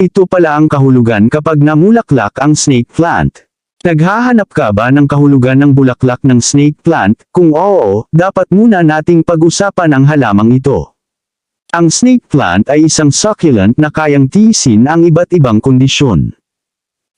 Ito pala ang kahulugan kapag namulaklak ang snake plant. Naghahanap ka ba ng kahulugan ng bulaklak ng snake plant? Kung oo, dapat muna nating pag-usapan ang halamang ito. Ang snake plant ay isang succulent na kayang tiisin ang iba't ibang kondisyon.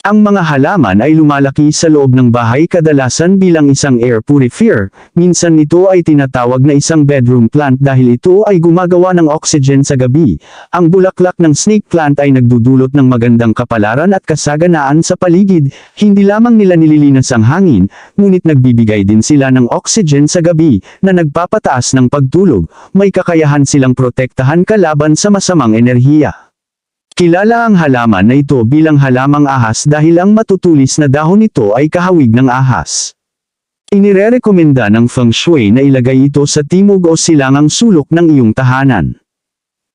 Ang mga halaman ay lumalaki sa loob ng bahay kadalasan bilang isang air purifier, minsan ito ay tinatawag na isang bedroom plant dahil ito ay gumagawa ng oxygen sa gabi. Ang bulaklak ng snake plant ay nagdudulot ng magandang kapalaran at kasaganaan sa paligid, hindi lamang nila nililinas ang hangin, ngunit nagbibigay din sila ng oxygen sa gabi, na nagpapataas ng pagtulog, may kakayahan silang protektahan kalaban sa masamang enerhiya. Kilala ang halaman na ito bilang halamang ahas dahil ang matutulis na dahon nito ay kahawig ng ahas. Inirerekomenda ng feng shui na ilagay ito sa timog o silangang sulok ng iyong tahanan.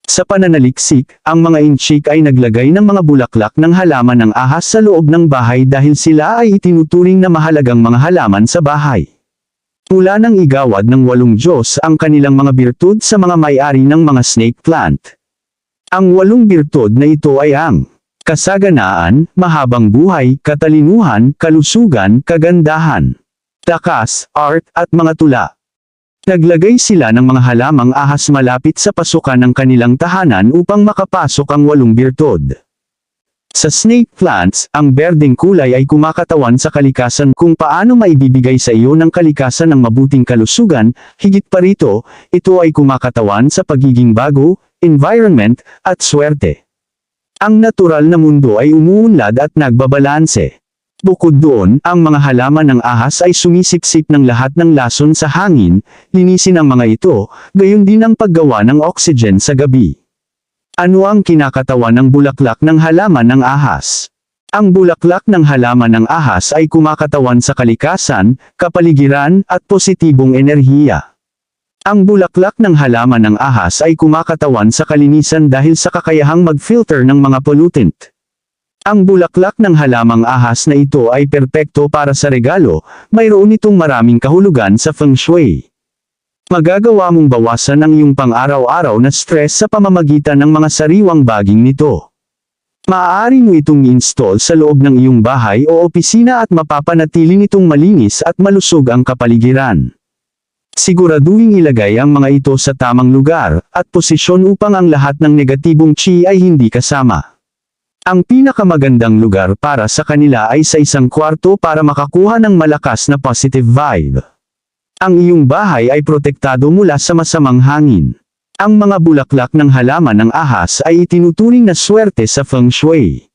Sa pananaliksik, ang mga inchik ay naglagay ng mga bulaklak ng halaman ng ahas sa loob ng bahay dahil sila ay itinuturing na mahalagang mga halaman sa bahay. Mula nang igawad ng walong Diyos ang kanilang mga birtud sa mga may-ari ng mga snake plant. Ang walong birtud na ito ay ang kasaganaan, mahabang buhay, katalinuhan, kalusugan, kagandahan, takas, art, at mga tula. Naglagay sila ng mga halamang ahas malapit sa pasukan ng kanilang tahanan upang makapasok ang walong birtud. Sa snake plants, ang berdeng kulay ay kumakatawan sa kalikasan kung paano maibibigay sa iyo ng kalikasan ng mabuting kalusugan, higit pa rito, ito ay kumakatawan sa pagiging bago, environment, at swerte. Ang natural na mundo ay umuunlad at nagbabalanse. Bukod doon, ang mga halaman ng ahas ay sumisipsip ng lahat ng lason sa hangin, linisin ang mga ito, gayon din ang paggawa ng oxygen sa gabi. Ano ang kinakatawan ng bulaklak ng halaman ng ahas? Ang bulaklak ng halaman ng ahas ay kumakatawan sa kalikasan, kapaligiran, at positibong enerhiya. Ang bulaklak ng halaman ng ahas ay kumakatawan sa kalinisan dahil sa kakayahang mag-filter ng mga pollutant. Ang bulaklak ng halamang ahas na ito ay perpekto para sa regalo, mayroon itong maraming kahulugan sa feng shui. Magagawa mong bawasan ang iyong pang-araw-araw na stress sa pamamagitan ng mga sariwang baging nito. Maaari mo itong install sa loob ng iyong bahay o opisina at mapapanatili nitong malinis at malusog ang kapaligiran. Siguraduhin ilagay ang mga ito sa tamang lugar at posisyon upang ang lahat ng negatibong chi ay hindi kasama. Ang pinakamagandang lugar para sa kanila ay sa isang kwarto para makakuha ng malakas na positive vibe. Ang iyong bahay ay protektado mula sa masamang hangin. Ang mga bulaklak ng halaman ng ahas ay itinuturing na swerte sa feng shui.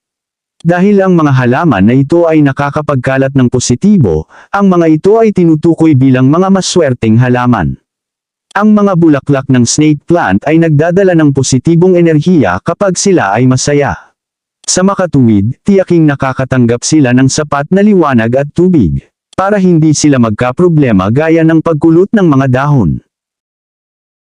Dahil ang mga halaman na ito ay nakakapagkalat ng positibo, ang mga ito ay tinutukoy bilang mga maswerteng halaman. Ang mga bulaklak ng snake plant ay nagdadala ng positibong enerhiya kapag sila ay masaya. Sa makatuwid, tiyaking nakakatanggap sila ng sapat na liwanag at tubig, para hindi sila magkaproblema gaya ng pagkulot ng mga dahon.